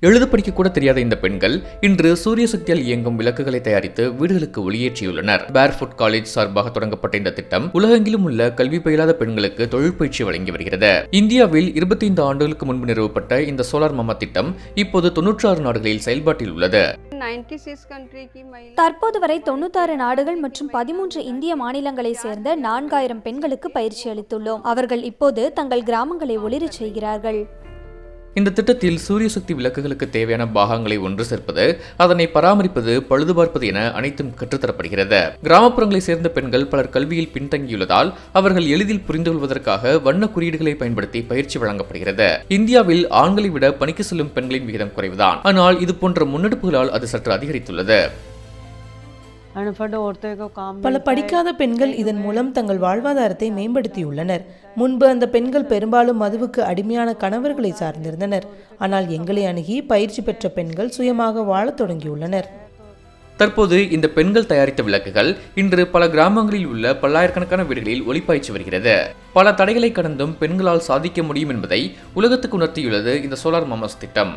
எழுத படிக்க கூட தெரியாத இந்த பெண்கள் இன்று சூரிய சக்தியால் இயங்கும் விளக்குகளை தயாரித்து வீடுகளுக்கு ஒளியேற்றியுள்ளனர். பேர்ஃபுட் காலேஜ் சார்பாக தொடங்கப்பட்ட இந்த திட்டம் உலகெங்கிலும் உள்ள கல்வி பயிலாத பெண்களுக்கு தொழிற்பயிற்சி வழங்கி வருகிறது. இந்தியாவில் இருபத்தி ஐந்து ஆண்டுகளுக்கு முன்பு நிறுவப்பட்ட இந்த சோலார் மாமா திட்டம் இப்போது தொன்னூற்றி ஆறு நாடுகளில் செயல்பாட்டில் உள்ளது. தற்போது வரை தொண்ணூத்தாறு நாடுகள் மற்றும் பதிமூன்று இந்திய மாநிலங்களை சேர்ந்த நான்காயிரம் பெண்களுக்கு பயிற்சி அளித்துள்ளோம். அவர்கள் இப்போது தங்கள் கிராமங்களை ஒளிரச் செய்கிறார்கள். இந்த திட்டத்தில் சூரிய சக்தி விளக்குகளுக்கு தேவையான பாகங்களை ஒன்று சேர்ப்பது அதனை பராமரிப்பது பழுது பார்ப்பது என அனைத்தும் கற்றுத்தரப்படுகிறது. கிராமப்புறங்களை சேர்ந்த பெண்கள் பலர் கல்வியில் பின்தங்கியுள்ளதால் அவர்கள் எளிதில் புரிந்து கொள்வதற்காக வண்ண குறியீடுகளை பயன்படுத்தி பயிற்சி வழங்கப்படுகிறது. இந்தியாவில் ஆண்களை விட பணிக்கு செல்லும் பெண்களின் விகிதம் குறைவுதான். ஆனால் இது போன்ற முன்னெடுப்புகளால் அது சற்று அதிகரித்துள்ளது. பல படிக்காத பெண்கள் இதன் மூலம் தங்கள் வாழ்வாதாரத்தை மேம்படுத்தியுள்ளனர் முன்பு அந்த பெண்கள் பெரும்பாலும் மதுவுக்கு அடிமையான கணவர்களை சார்ந்திருந்தனர் ஆனால் எங்களை அணுகி பயிற்சி பெற்ற பெண்கள் சுயமாக வாழத் தொடங்கியுள்ளனர் தற்போது இந்த பெண்கள் தயாரித்த விளக்குகள் இன்று பல கிராமங்களில் உள்ள பல்லாயிரக்கணக்கான வீடுகளில் ஒளிப்பாய்ச்சி வருகிறது. பல தடைகளை கடந்தும் பெண்களால் சாதிக்க முடியும் என்பதை உலகத்துக்கு உணர்த்தியுள்ளது இந்த சோலார் மாமாஸ் திட்டம்.